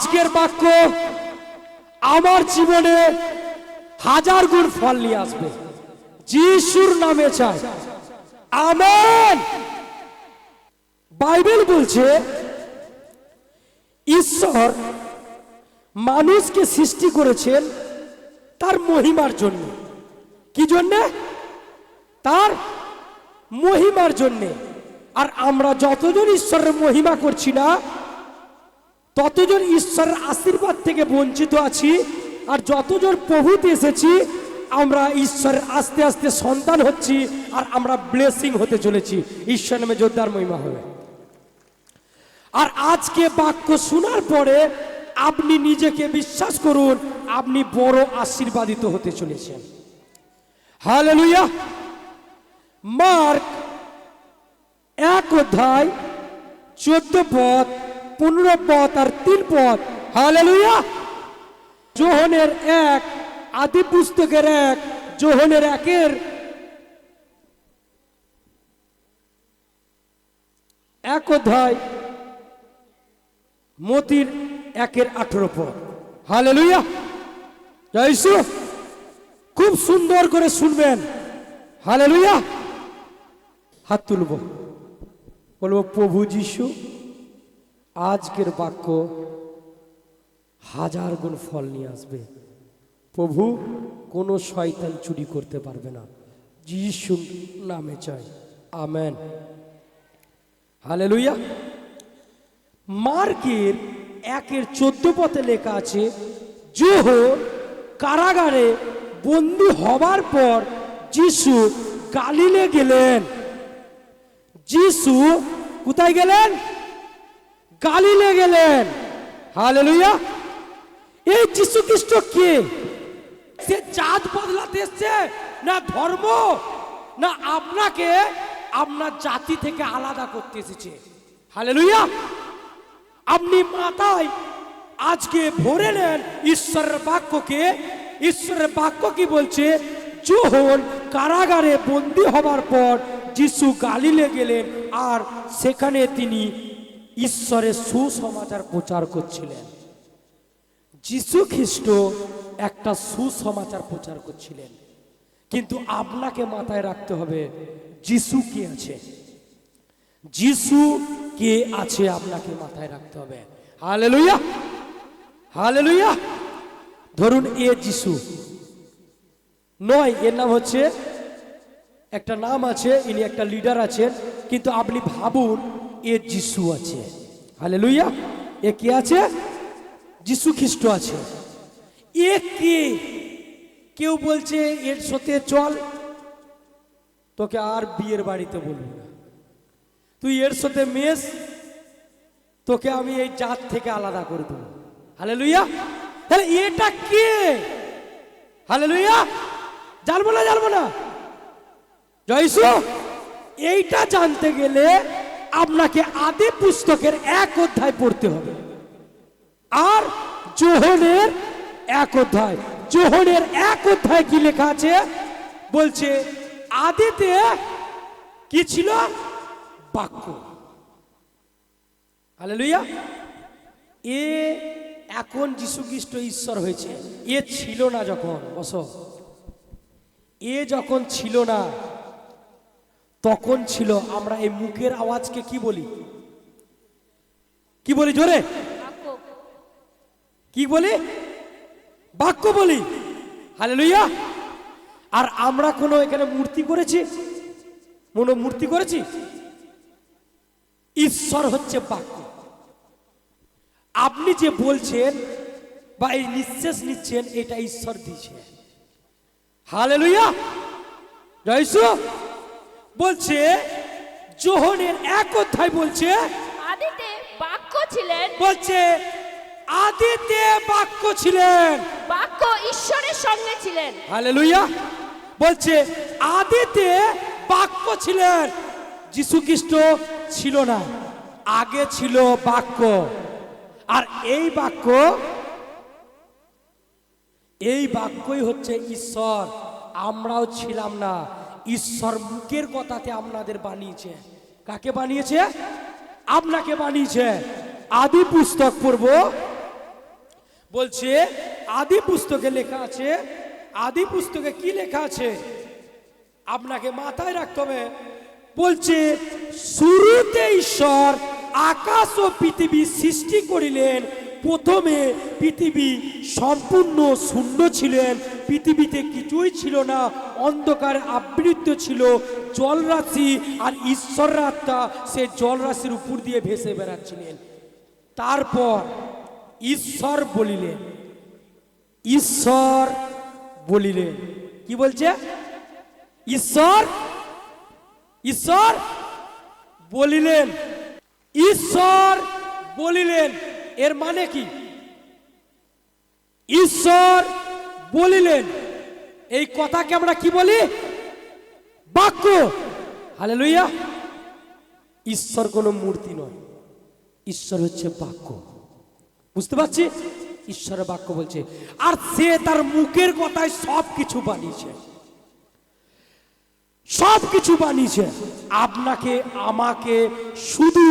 আজকের বাক্য, আমার জীবনে হাজার গুণ ফল নিয়ে আসবে। যিশুর নামে চাই। আমেন। বাইবেল বলছে, ঈশ্বর মানুষকে সৃষ্টি করেছেন তার মহিমার জন্য। কি জন্যে? তার মহিমার জন্যে। আর আমরা যতজন ঈশ্বরের মহিমা করছি না ততজন ঈশ্বরের আশীর্বাদ থেকে বঞ্চিত আছি আর যতজন প্রভুতে এসেছি, আমরা ঈশ্বরের আস্তে আস্তে সন্তান হচ্ছি আর আমরা ব্লেসিং হতে চলেছি। ঈশ্বর নামে যোদ্ধার মহিমা হবে। আর আজকে বাক্য শোনার পরে আপনি নিজেকে বিশ্বাস করুন, আপনি বড় আশীর্বাদিত হতে চলেছেন। হালেলুয়া মার্ক এক অধ্যায় চোদ্দ পদ পনেরো পদ আর তিন পদ হালেলুয়া! জোহনের এক, আদি পুস্তকের এক, জোহনের একের। এক অধ্যায়, মতির একের আঠেরো পদ হালেলুয়া! জয় যিশু। খুব সুন্দর করে শুনবেন। হালেলুয়া! হাত তুলব। বলব, প্রভু যিশু আজকের বাক্য হাজার গুণ ফল নিয়ে আসবে। প্রভু, কোনো শয়তান চুরি করতে পারবে না। যিশু নামে চাই। আমেন। হালেলুয়া। মার্কের একের চোদ্দ পথে লেখা আছে, জোহ কারাগারে বন্দি হবার পর যিশু গালিলে গেলেন। যিশু কোথায় গেলেন? গালিলে গেলেন। হালেলুয়া। এই যিশু খ্রিস্ট কে? সে জাত বদলাতে এসছে? না ধর্ম? না আপনাকে আপনার জাতি থেকে আলাদা করতে এসেছে। হালেলুয়া। আপনি মাথায় আজকে ভরে নেন ঈশ্বরের বাক্যকে। ঈশ্বরের বাক্য কি বলছে? যখন কারাগারে বন্দী হবার পর যিশু গালিলে গেলেন আর সেখানে তিনি ঈশ্বরের সুসমাচার প্রচার করছিলেন। যিশু খ্রিস্ট একটা সুসমাচার প্রচার করছিলেন। কিন্তু আপনাকে মাথায় রাখতে হবে, যিশু কে আছে? যিশু কে আছে আপনাকে মাথায় রাখতে হবে। হালেলুয়া! হালেলুয়া! ধরুন এ যিশু। নয়, এর নাম হচ্ছে, একটা নাম আছে, ইনি একটা লিডার আছেন, কিন্তু আপনি ভাবুন এ যিশু আছে। হালেলুয়া। এ কে আছে? যিশু খ্রিস্ট আছে। এ কে? কেউ বলছে, এর সাথে চল। তোকে আর বিয়ের বাড়িতে বলব না। তুই এর সাথে মেস তোকে আমি এই জাত থেকে আলাদা করে দেবো। হালে লুইয়া তাহলে এটা কে? হালে লুইয়া জানব না জানব না। জয়সু এইটা জানতে গেলে আপনাকে আদি পুস্তকের এক অধ্যায় পড়তে হবে। আর জোহনের এক অধ্যায়। জোহনের এক অধ্যায় কি লেখা আছে? বলছে, আদিতে কি ছিল? বাক্য। হালেলুয়া। এ এখন যীশু খ্রিস্ট ঈশ্বর হয়েছে। এ ছিল না যখন, বস। এ যখন ছিল না তখন ছিল, আমরা এই মুখের আওয়াজকে কি বলি? কি বলি জোরে? কি বলি? বাক্য বলি। হালেলুয়া! আর আমরা কোনো এখানে মূর্তি করেছি? কোনো মূর্তি করেছি? ঈশ্বর হচ্ছে বাক্য। আপনি যে বলছেন বা এই নিঃশ্বাস নিচ্ছেন, এটা ঈশ্বর দিয়েছে। হালেলুয়া! জয়সু বলছে যোহনের এক অধ্যায় বলছে আদিতে বাক্য ছিলেন। বলছে আদিতে বাক্য ছিলেন। বাক্য ঈশ্বরের সঙ্গে ছিলেন। হালেলুয়া। বলছে আদিতে বাক্য ছিলেন। যিশু খ্রিস্ট ছিল না আগে ছিল বাক্য। আর এই বাক্য এই বাক্যই হচ্ছে ঈশ্বর। আমরাও ছিলাম না ঈশ্বর মুখের কথাতে আপনাদের বানিয়েছে। কাকে বানিয়েছে? আপনাকে বানিয়েছে। আদি পুস্তক পড়ব। বলছে, আদি পুস্তকে লেখা আছে, আদি পুস্তকে কি লেখা আছে? আপনাকে মাথায় রাখতে হবে। বলছে, শুরুতে ঈশ্বর আকাশ ও পৃথিবী সৃষ্টি করিলেন প্রথমে পৃথিবী সম্পূর্ণ শূন্য ছিলেন, পৃথিবীতে কিছুই ছিল না, অন্ধকার আবৃত ছিল, জলরাশি আর ঈশ্বর আত্মা সে জলরাশির উপর দিয়ে ভেসে বেড়াচ্ছিলেন। তারপর ঈশ্বর বলিলেন ঈশ্বর বলিলেন, কি বলছে? ঈশ্বর ঈশ্বর বলিলেন ঈশ্বর বলিলেন এর মানে কি? ঈশ্বর বলিলেন, এই কথাকে আমরা কি বলি? বাক্য। হালে লইয়া ঈশ্বর কোনো মূর্তি নয়, ঈশ্বর হচ্ছে বাক্য। বুঝতে পারছি? ঈশ্বরের বাক্য বলছে, আর সে তার মুখের কথায় সব কিছু বানিয়েছে। সব কিছু বানিয়েছে। আপনাকে, আমাকে শুধু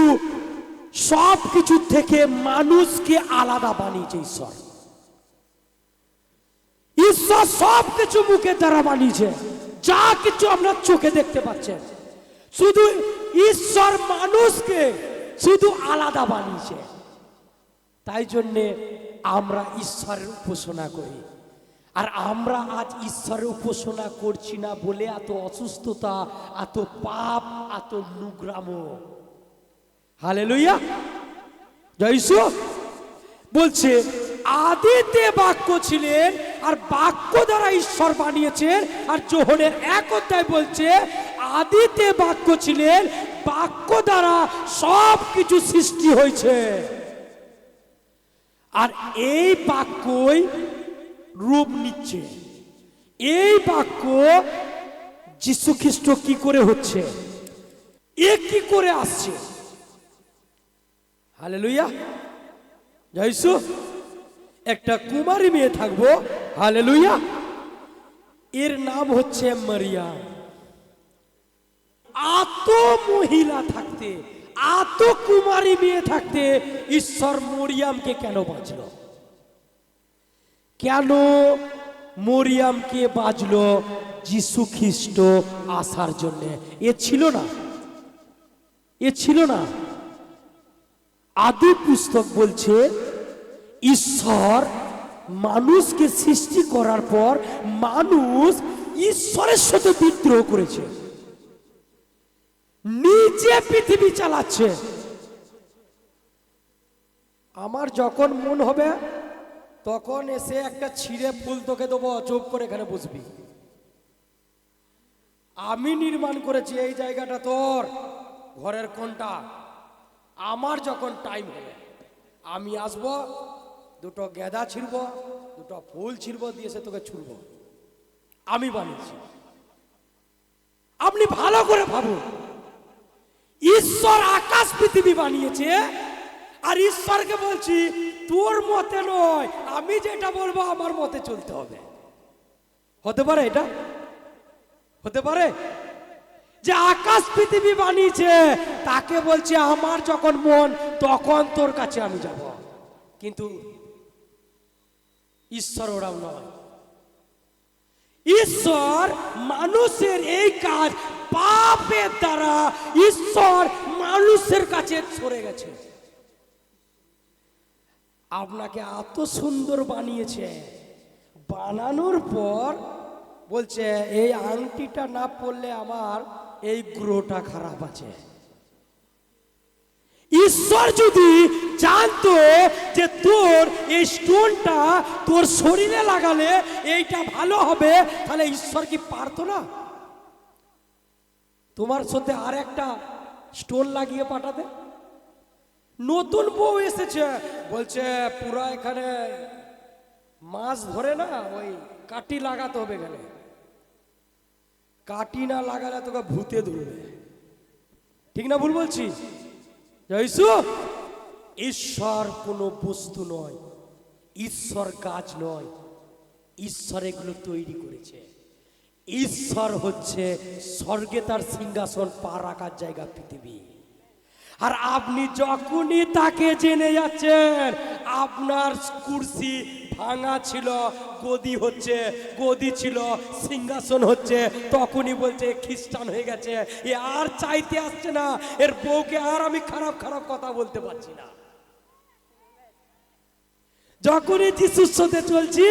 সব কিছু থেকে মানুষকে আলাদা বানিয়েছে ঈশ্বর। ঈশ্বর সব কিছু মুখের দ্বারা বানিয়েছে। যা কিছু আপনার চোখে দেখতে পাচ্ছেন, শুধু ঈশ্বর মানুষকে শুধু আলাদা বানিয়েছে। তাই জন্যে আমরা ঈশ্বরের উপাসনা করি। আর আমরা আজ ঈশ্বরের উপাসনা করছি না বলে এত অসুস্থতা, এত পাপ, এত নুগ্রাম হালে লইয়া জয়সু বলছে, আদিতে বাক্য ছিলেন আর বাক্য দ্বারা ঈশ্বর বানিয়েছেন। আর যোহনের এক অধ্যায় বলছে, আদিতে বাক্য ছিলেন, বাক্য দ্বারা সব কিছু সৃষ্টি হয়েছে। আর এই বাক্যই রূপ নিচ্ছে। এই বাক্য যীশু খ্রিস্ট কি করে হচ্ছে? এ কি করে আসছে? হালে লইয়া জয়সু একটা কুমারী মেয়ে থাকব। হালে লইয়া এর নাম হচ্ছে মারিয়া। এত মহিলা থাকতে, এত কুমারী মেয়ে থাকতে ঈশ্বর মরিয়ামকে কেন বাঁচল? কেন মরিয়ামকে বাঁচলো যিশু খ্রিস্ট আসার জন্যে? এ ছিল না। এ ছিল না। আদি পুস্তক বলছে, ঈশ্বর মানুষকে সৃষ্টি করার পর মানুষ ঈশ্বরের সাথে বিদ্রোহ করেছে। নিজে পৃথিবী চালাচ্ছে। আমার যখন মন হবে, তখন এসে একটা ছিঁড়ে ফুল তোকে দেবো, চুপ করে এখানে বসবি। আমি নির্মাণ করেছি এই জায়গাটা তোর ঘরের কোনটা আমার যখন টাইম হবে আমি আসব, দুটো গেঁদা ছিড়ব, দুটো ফুল ছিড়ব দিয়ে সে তোকে ছুড়ব। আমি বানিয়েছি। আপনি ভালো করে ভাবুন। ঈশ্বর আকাশ, পৃথিবী বানিয়েছে, আর ঈশ্বরকে বলছি, তোর মতে নয়, আমি যেটা বলব আমার মতে চলতে হবে। হতে পারে এটা? হতে পারে? যে আকাশ পৃথিবী বানিয়েছে, তাকে বলছে, আমার যখন মন, তখন তোর কাছে আমি যাব। কিন্তু ঈশ্বর ওরাও নয়। ঈশ্বর মানুষের এই কাজ পাপের দ্বারা ঈশ্বর মানুষের কাছে সরে গেছে। আপনাকে এত সুন্দর বানিয়েছে। বানানোর পর বলছে, এই আংটিটা না পড়লে আমার এই গ্রহটা খারাপ আছে। ঈশ্বর যদি জানতো যে তোর এই স্টোনটা তোর শরীরে লাগালে এইটা ভালো হবে, তাহলে ঈশ্বর কি পারতো না? তোমার সাথে আর একটা স্টোন লাগিয়ে পাঠাতে। নতুন বউ এসেছে, বলছে, পুরা এখানে মাছ ধরে না, ওই কাটি লাগাতে হবে এখানে। কাটি না লাগালে তোকে ভূতে ধরবে। ঠিক না ভুল বলছি? ঈশ্বর কোনো বস্তু নয়, ঈশ্বর কাজ নয়, ঈশ্বর এগুলো তৈরি করেছে। ঈশ্বর হচ্ছে স্বর্গে তার সিংহাসন পা রাখার জায়গা পৃথিবী। আর আপনি যখনই তাকে জেনে যাচ্ছেন, আপনার কুর্সি ভাঙা ছিল, গদি হচ্ছে, গদি ছিল, সিংহাসন হচ্ছে, তখনই বলছে, খ্রিস্টান হয়ে গেছে। এ আর চাইতে আসছে না, এর বউকে আর আমি খারাপ খারাপ কথা বলতে পারছি না। যখনই যিশুর সাথে চলছি,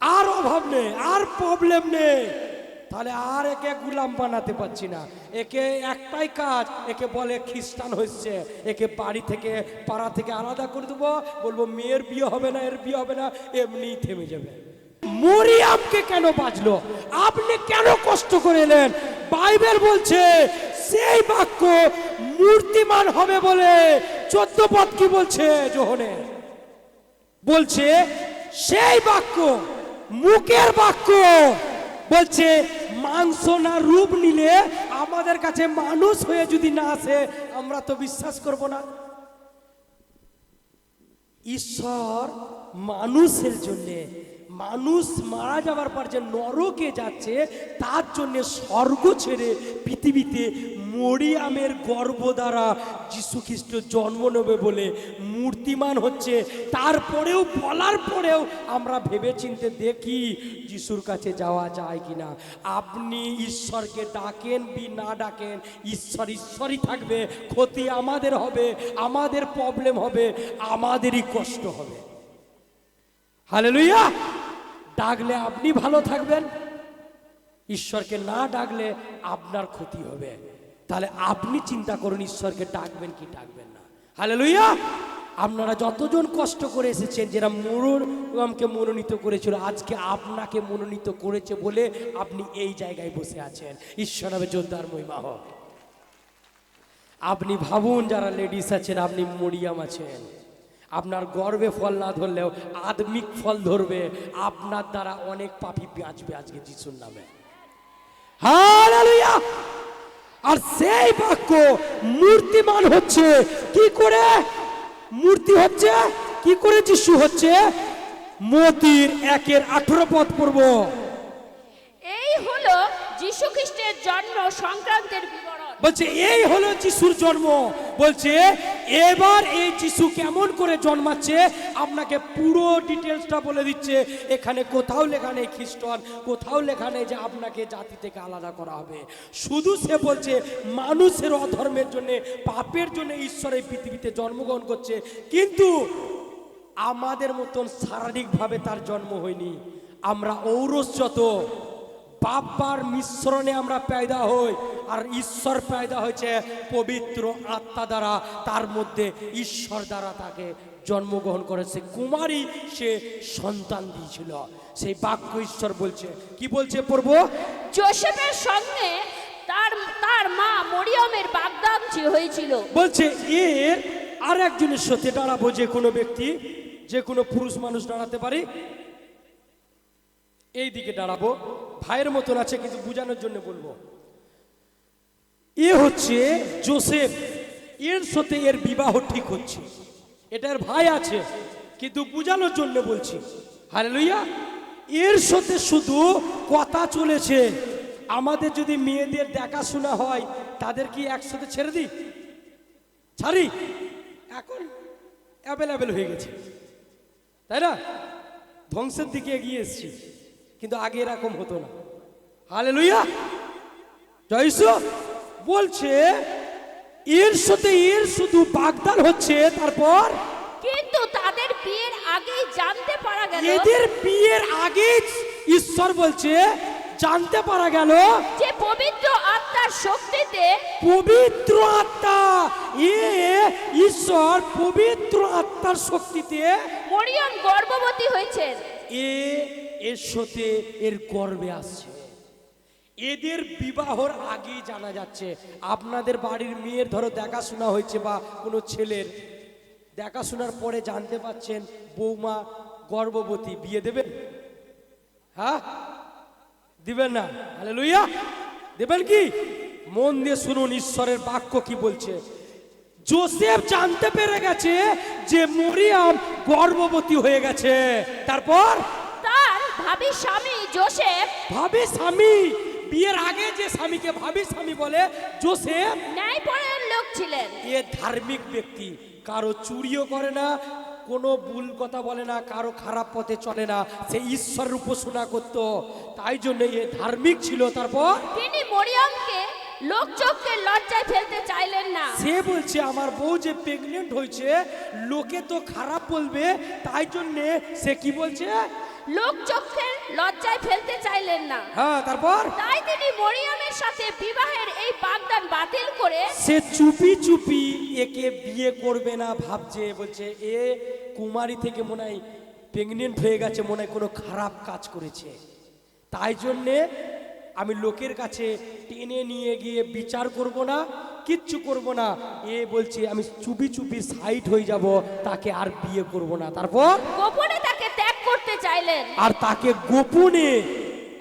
আর অভাব নেই, আর প্রবলেম নেই। তাহলে আর একে গুলাম বানাতে পারছি না। একে একটাই কাজ, একে বলে খ্রিস্টান হচ্ছে একে বাড়ি থেকে, পাড়া থেকে আলাদা করে দেবো। বলব, মেয়ের বিয়ে হবে না, এর বিয়ে হবে না, এমনিই থেমে যাবে। মরিয়ামকে কেন বাঁচলো? আপনি কেন কষ্ট করে এলেন? বাইবেল বলছে, সেই বাক্য মূর্তিমান হবে বলে চোদ্দ পদ কি বলছে যোহনের বলছে, সেই বাক্য, মুখের বাক্য বলছে, মাংস না রূপ নিলে আমাদের কাছে মানুষ হয়ে যদি না আসে, আমরা তো বিশ্বাস করব না। ঈশ্বর মানুষের জন্যে মানুষ মারা যাওয়ার পর যে নরকে যাচ্ছে, তার জন্য স্বর্গ ছেড়ে পৃথিবীতে মরিয়ামের গর্ভ দ্বারা খ্রিস্ট জন্ম নেবে বলে মূর্তিমান হচ্ছে। তারপরেও, বলার পরেও আমরা ভেবে চিনতে দেখি যিশুর কাছে যাওয়া যায় কিনা। আপনি ঈশ্বরকে ডাকেন বি না ডাকেন, ঈশ্বর ঈশ্বরই থাকবে, ক্ষতি আমাদের হবে, আমাদের প্রবলেম হবে, আমাদেরই কষ্ট হবে। হালেলুইয়া ডাকলে আপনি ভালো থাকবেন। ঈশ্বরকে না ডাকলে আপনার ক্ষতি হবে। তাহলে আপনি চিন্তা করুন, ঈশ্বরকে ডাকবেন কি ডাকবেন না। হালেলুইয়া আপনারা যতজন কষ্ট করে এসেছেন, যারা মনোরমকে মনোনীত করেছিল, আজকে আপনাকে মনোনীত করেছে বলে আপনি এই জায়গায় বসে আছেন। ঈশ্বর হবে জোরদার মহিমা হোক। আপনি ভাবুন যারা লেডিস আছেন, আপনি মরিয়াম আছেন। আপনার গর্বে ফল না ধরলেও আদমিক ফল ধরবে। আপনার দ্বারা অনেক পাপি বাঁচবে আজকে যিশুর নামে। আর সেই বাক্য মূর্তিমান হচ্ছে। কি করে? মূর্তি হচ্ছে? কি করে যিশু হচ্ছে? মতির একের আঠেরো পথ পড়ব। এই হলো যীশু খ্রিস্টের জন্ম সংক্রান্তের বিবরণ। বলছে, এই হলো যিশুর জন্ম। বলছে, এবার এই যিশু কেমন করে জন্মাচ্ছে, আপনাকে পুরো ডিটেলসটা বলে দিচ্ছে। এখানে কোথাও লেখা নেই খ্রিস্টান, কোথাও লেখা নেই যে আপনাকে জাতি থেকে আলাদা করা হবে। শুধু সে বলছে, মানুষের অধর্মের জন্য, পাপের জন্য ঈশ্বর এই পৃথিবীতে জন্মগ্রহণ করছে। কিন্তু আমাদের মতন শারীরিকভাবে তার জন্ম হয়নি। আমরা ঔরসযত। বাবার মিশ্রণে আমরা পয়দা হই আর ঈশ্বর পয়দা হয়েছে পবিত্র আত্মা দ্বারা। তার মধ্যে ঈশ্বর দ্বারা তাকে জন্মগ্রহণ করেছে কুমারী সে সন্তান দিয়েছিল। সেই বাক্য ঈশ্বর বলছে। কি বলছে পড়ব? জোসেফের সঙ্গে তার তার মা মরিয়মের বাগদান হয়েছিল। বলছে এর আর একজনের সাথে দাঁড়াবো যে কোনো ব্যক্তি যে কোনো পুরুষ মানুষ দাঁড়াতে পারে। এই দিকে দাঁড়াবো। ভাইয়ের মতন আছে, কিন্তু বোঝানোর জন্য বলব। এ হচ্ছে জোসেফ। এর সাথে এর বিবাহ ঠিক হচ্ছে। এটার ভাই আছে, কিন্তু বোঝানোর জন্য বলছি। হালেলুইয়া এর সাথে শুধু কথা চলেছে। আমাদের যদি মেয়েদের দেখাশোনা হয়, তাদের কি একসাথে ছেড়ে দিই? ছাড়ি? এখন অ্যাভেলেবেল হয়ে গেছে। তাই না? ধ্বংসের দিকে এগিয়ে এসছি। কিন্তু আগে এরকম হতো না। হালে লুইয়া জয়সু বলছে এর সাথে এর শুধু বাগদান হচ্ছে তারপর? কিন্তু তাদের বিয়ের আগেই জানতে পারা গেল। এদের বিয়ের আগে ঈশ্বর বলছে জানতে পারা গেল যে পবিত্র আত্মার শক্তিতে পবিত্র আত্মা এ ঈশ্বর পবিত্র আত্মার শক্তিতে মরিয়ম গর্ভবতী হয়েছেন এ এর সাথে এর গর্বে আসছে এদের বিবাহর আগেই জানা যাচ্ছে আপনাদের বাড়ির মেয়ের ধরো দেখাশোনা হয়েছে বা কোনো ছেলের। দেখাশোনার পরে জানতে পাচ্ছেন বৌমা গর্ভবতী বিয়ে দেবেন? হ্যাঁ? দিবেন না। আলে লইয়া দেবেন কি? মন দিয়ে শুনুন ঈশ্বরের বাক্য কি বলছে? জোসেফ জানতে পেরে গেছে যে মরিয়াম গর্ভবতী হয়ে গেছে। তারপর? তার ভাবি স্বামী জোসেফ। ভাবি স্বামী। বিয়ের আগে যে স্বামীকে ভাবি স্বামী বলে জোসেফ ন্যায়পরায়ণ লোক ছিলেন। এ ধার্মিক ব্যক্তি। কারও চুরিও করে না কোনো ভুল কথা বলে না কারও খারাপ পথে চলে না। সে ঈশ্বর উপাসনা করত। তাই জন্য এ ধার্মিক ছিল তারপর তিনি মরিয়মকে লোকচক্ষে লজ্জায় ফেলতে চাইলেন না। সে বলছে আমার বউ যে প্রেগনেন্ট হয়েছে লোকে তো খারাপ বলবে তাই জন্যে সে কি বলছে লোক লজ্জায় ফেলতে চাইলেন না। হ্যাঁ তারপর? তাই তিনি মরিয়মের সাথে বিবাহের এই বাগদান বাতিল করে সে চুপি চুপি একে বিয়ে করবে না ভাবছে বলছে এ কুমারী থেকে মনে হয় প্রেগনেন্ট হয়ে গেছে মনে হয় কোনো খারাপ কাজ করেছে। তাই জন্যে আমি লোকের কাছে টেনে নিয়ে গিয়ে বিচার করব না কিচ্ছু করব না। এ বলছে আমি চুপি চুপি সাইড হয়ে যাব তাকে আর বিয়ে করব না। তারপর? গোপনে করতে চাইলেন। আর তাকে গোপনে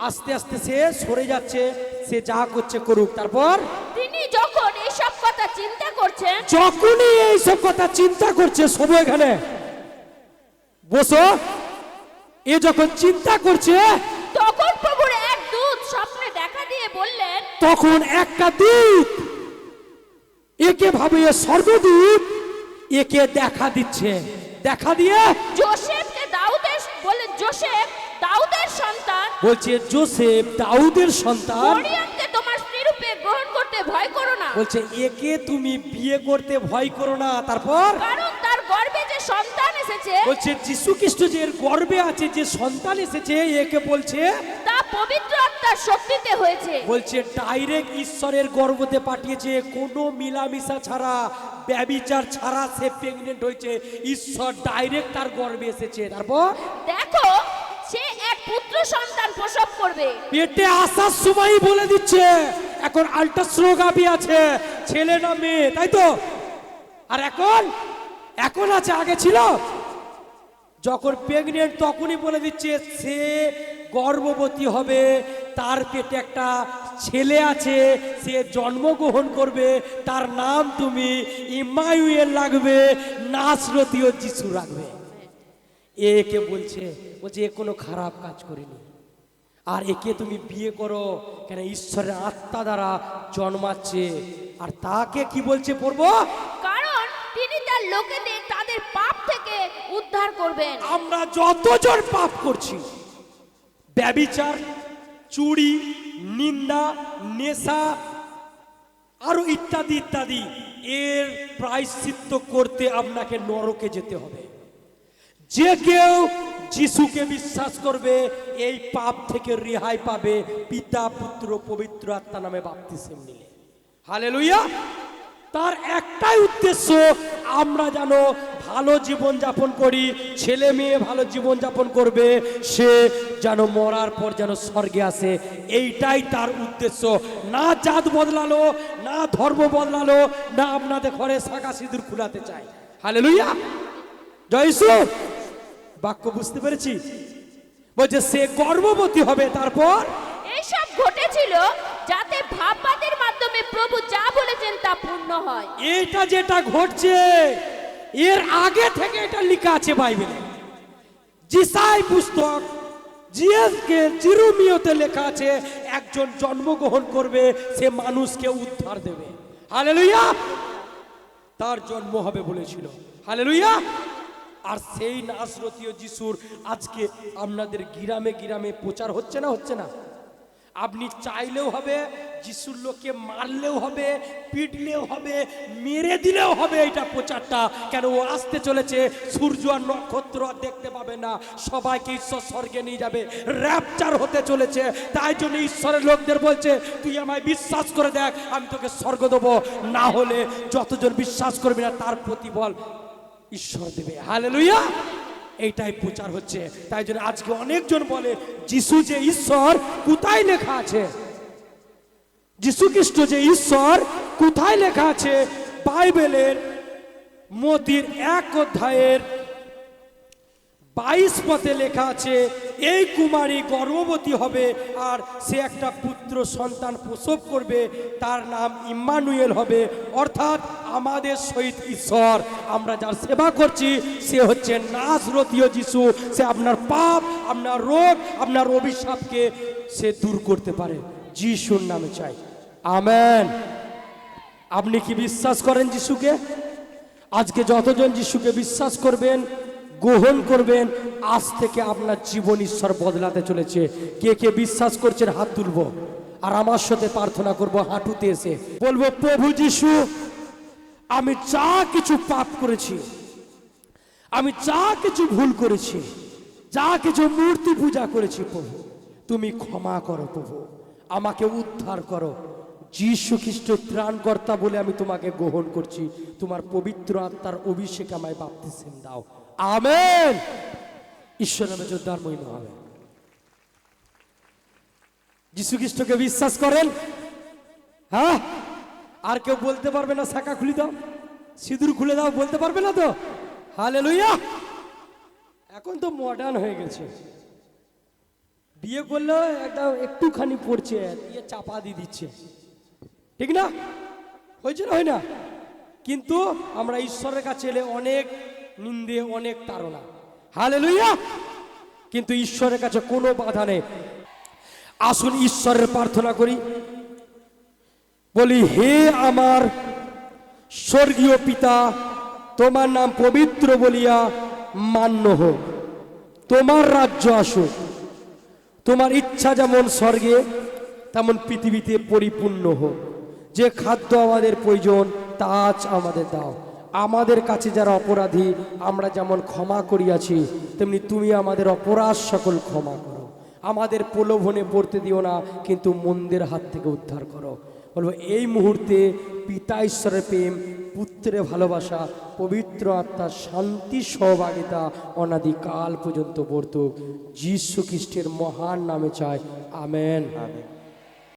আস্তে আস্তে সে সরে যাচ্ছে সে যা করছে করুক। তারপর? তিনি যখন এইসব কথা চিন্তা করছেন যখনই এইসব কথা চিন্তা করছে সবু এখানে। বসো। এ যখন চিন্তা করছে তখন প্রভুর এক দূত স্বপ্নে দেখা দিয়ে বললেন তখন একটা দূত একে ভাবে এ স্বর্গদূত একে দেখা দিচ্ছে। দেখা দিয়ে বলে জোসেফ দাউদের সন্তান। বলছে জোসেফ দাউদের সন্তান? মরিয়মকে তোমার স্ত্রীরূপে গ্রহণ করতে ভয় করো না। বলছে একে তুমি বিয়ে করতে ভয় করো না। তারপর? কারণ তার গর্ভে যে সন্তান এসেছে বলছে যীশু খ্রিস্ট যে এর গর্বে আছে যে সন্তান এসেছে একে বলছে তা পবিত্র আত্মার শক্তিতে হয়েছে। বলছে ডাইরেক্ট ঈশ্বরের গর্ভতে পাঠিয়েছে কোনো মিলামিশা ছাড়া ব্যবিচার ছাড়া সে প্রেগনেন্ট হয়েছে। ঈশ্বর ডাইরেক্ট তার গর্বে এসেছে। তারপর? দেখো সে এক পুত্র সন্তান প্রসব করবে। পেটে আসার সময়ই বলে দিচ্ছে এখন আল্ট্রাসোনোগ্রাফি আছে ছেলে না মেয়ে তাই তো? আর এখন? এখন আছে আগে ছিল। যখন প্রেগনেন্ট তখনই বলে দিচ্ছে সে গর্ভবতী হবে তার পেটে একটা ছেলে আছে সে জন্মগ্রহণ করবে তার নাম তুমি ইমায়ুয়েল লাগবে নাসরতীয় যিশু রাখবে। একে বলছে বলছে এ কোনো খারাপ কাজ করেনি। আর একে তুমি বিয়ে করো কেন ঈশ্বরের আত্মা দ্বারা জন্মাচ্ছে। আর তাকে কি বলছে পড়ব? কারণ তিনি তার লোকেদের তাদের পাপ থেকে উদ্ধার করবেন। আমরা যতজন পাপ করছি ব্যবিচার চুরি নিন্দা, নেশা, আরও ইত্যাদি ইত্যাদি। এর প্রায়শ্চিত্ত করতে আপনাকে নরকে যেতে হবে। যে কেউ যিশুকে বিশ্বাস করবে, এই পাপ থেকে রেহাই পাবে পিতা, পুত্র, পবিত্র আত্মা নামে বাপ্তিসেম নিলে। হালেলুইয়া তার একটাই উদ্দেশ্য, আমরা যেন ভালো জীবন যাপন করি ছেলে মেয়ে ভালো জীবন যাপন করবে সে যেন মরার পর যেন স্বর্গে আসে এইটাই তার উদ্দেশ্য। না জাত বদলালো না ধর্ম বদলালো না আপনাদের ঘরে শাখা সিঁদুর খুলাতে চায়। হালেলুইয়া জয় ঈশ্বর বাক্য বুঝতে পেরেছি? বলছে সে গর্ভবতী হবে তারপর? এইসব ঘটেছিল যাতে ভাববাদের মাধ্যমে প্রভু যা বলেছেন তা পূর্ণ হয়। এটা যেটা ঘটছে এর আগে থেকে এটা লেখা আছে বাইবেলে। জিসাই পুস্তক, জিএসকে জিরুমিওতে লেখা আছে, একজন জন্মগ্রহণ করবে, সে মানুষকে উদ্ধার দেবে। হালেলুইয়া তার জন্ম হবে বলেছিল। হালেলুইয়া আর সেই নাসরতীয় যিশুর আজকে আপনাদের গিরামে গিরামে প্রচার হচ্ছে না হচ্ছে না? আপনি চাইলেও হবে, যিশুর লোককে মারলেও হবে, পিটলেও হবে, মেরে দিলেও হবে এটা প্রচারটা। কেন ও আসতে চলেছে, সূর্য আর নক্ষত্র আর দেখতে পাবে না। সবাইকে ঈশ্বর স্বর্গে নিয়ে যাবে। র্যাপচার হতে চলেছে। তাই জন্য ঈশ্বরের লোকদের বলছে, তুই আমায় বিশ্বাস করে দেখ, আমি তোকে স্বর্গ দেবো। না হলে যতজন বিশ্বাস করবি না, তার প্রতিফল ঈশ্বর দেবে। হালেলুইয়া এইটাই প্রচার হচ্ছে। তাই জন্য আজকে অনেকজন বলে, যিশু যে ঈশ্বর, কোথায় লেখা আছে? যিশু খ্রিস্ট যে ঈশ্বর, কোথায় লেখা আছে? বাইবেলের মতির এক অধ্যায়ের বাইশ পথে লেখা আছে, এই কুমারী গর্ভবতী হবে আর সে একটা পুত্র সন্তান প্রসব করবে, তার নাম ইম্মানুয়েল হবে। অর্থাৎ আমাদের সহিত ঈশ্বর। আমরা যার সেবা করছি, সে হচ্ছে নাসরতীয় যিশু। সে আপনার পাপ, আপনার রোগ, আপনার অভিশাপকে সে দূর করতে পারে। যিশুর নামে চাই। আমেন। আপনি কি বিশ্বাস করেন যিশুকে? আজকে যতজন যিশুকে বিশ্বাস করবেন গ্রহণ করবেন। আজ থেকে আপনার জীবন ঈশ্বর বদলাতে চলেছে। কে কে বিশ্বাস করছেন হাত তুলবো। আর আমার সাথে প্রার্থনা করব হাঁটুতে এসে। বলব, প্রভু যিশু, আমি যা কিছু পাপ করেছি, আমি যা কিছু ভুল করেছি, যা কিছু মূর্তি পূজা করেছি প্রভু, তুমি ক্ষমা করো প্রভু। আমাকে উদ্ধার করো। যীশু খ্রিস্ট ত্রাণকর্তা বলে আমি তোমাকে গ্রহণ করছি। তোমার পবিত্র আত্মার অভিষেক আমায় বাপ্তিসেন দাও। আমেন! ঈশ্বর নামে যোদ্ধার মহিমা হবে। যীশু খ্রিস্টকে বিশ্বাস করেন? হ্যাঁ? আর কেউ বলতে পারবে না, শাখা খুলে দাও। সিঁদুর খুলে দাও, বলতে পারবে না তো? হালে লইয়া এখন তো মডার্ন হয়ে গেছে। বিয়ে করলেও একটা একটুখানি পড়ছে, দিয়ে চাপা দিয়ে দিচ্ছে। ঠিক না? হয়েছে না হয় না? কিন্তু আমরা ঈশ্বরের কাছে এলে অনেক নিন্দে, অনেক তাড়না। হালে লইয়া কিন্তু ঈশ্বরের কাছে কোনো বাধা নেই। আসুন ঈশ্বরের প্রার্থনা করি। বলি, হে আমার স্বর্গীয় পিতা, তোমার নাম পবিত্র বলিয়া মান্য হোক। তোমার রাজ্য আসুক। তোমার ইচ্ছা যেমন স্বর্গে, তেমন পৃথিবীতে পরিপূর্ণ হোক। যে খাদ্য আমাদের প্রয়োজন, তা আজ আমাদের দাও। আমাদের কাছে যারা অপরাধী, আমরা যেমন ক্ষমা করিয়াছি, তেমনি তুমি আমাদের অপরাধ সকল ক্ষমা করো। আমাদের প্রলোভনে পড়তে দিও না, কিন্তু মন্দের হাত থেকে উদ্ধার করো। বলব এই মুহূর্তে পিতা ঈশ্বরের প্রেম, পুত্রের ভালোবাসা, পবিত্র আত্মার শান্তি, সহভাগিতা, অনাদিকাল পর্যন্ত বর্তুক। যীশু খ্রিস্টের মহান নামে চায় আমেন। আমেন।